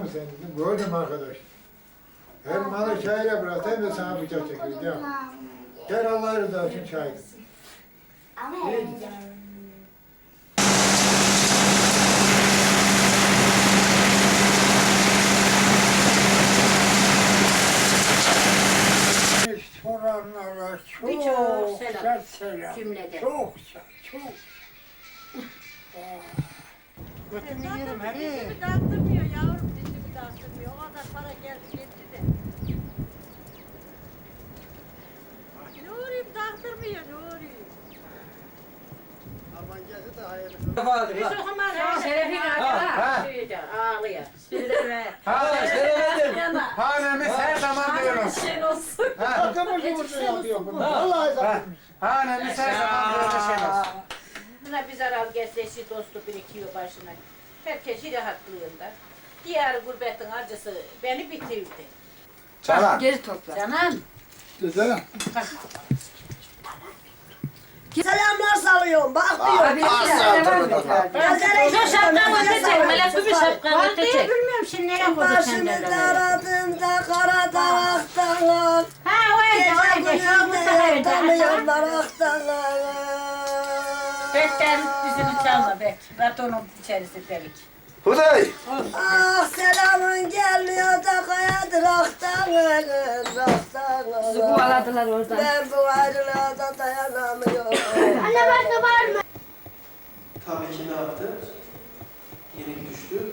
mı sen dedim. Gördüm arkadaş. Hem malı çayla bırak hem de sana bıçak çekiyor. Gel. Gel Allah rızası için çay. Soranlara çok Birçok selam. sert selam. Cümlede. Çok sert, çok. Götünü yerim. Dişimi dağıttırmıyor yavrum dişimi dağıttırmıyor. O kadar para geldi gitti de. Ne uğrayayım dağıttırmıyor ne uğrayayım. Şu zaman Şeref'in ağlıyor. Şöyle ağlıyor. Ha. Hanemiz her zaman diyoruz. Adamı yumurta yapıyor bunu. Vallahi Ha, hanemiz her zaman böyle şey olsun. Buna bir zarar gelse eşi dostu birikiyor başına. Herkes rahatlığında. Diğer gurbetin acısı beni bitirdi. Çalan. Geri topla. Canım. Güzel. Selamlar salıyorum bak diyor. Şu şapkanı ötecek. Melek bir şapkanı ötecek. bilmiyorum şimdi nereye koyduk Başımı taradığımda kara taraktan Ha o evde o evde. Şu Mustafa evde. Tanıyorlar aktanlar Bekler dizini çalma bek. Ratonun içerisi delik. Huday. Ah selamın gelmiyor da kayadır aktanlar Sizi aktanlar kovaladılar oradan. Ben bu ayrılığa da dayanamıyorum Tabii ki ne yaptı? Yenik düştü.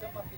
capaz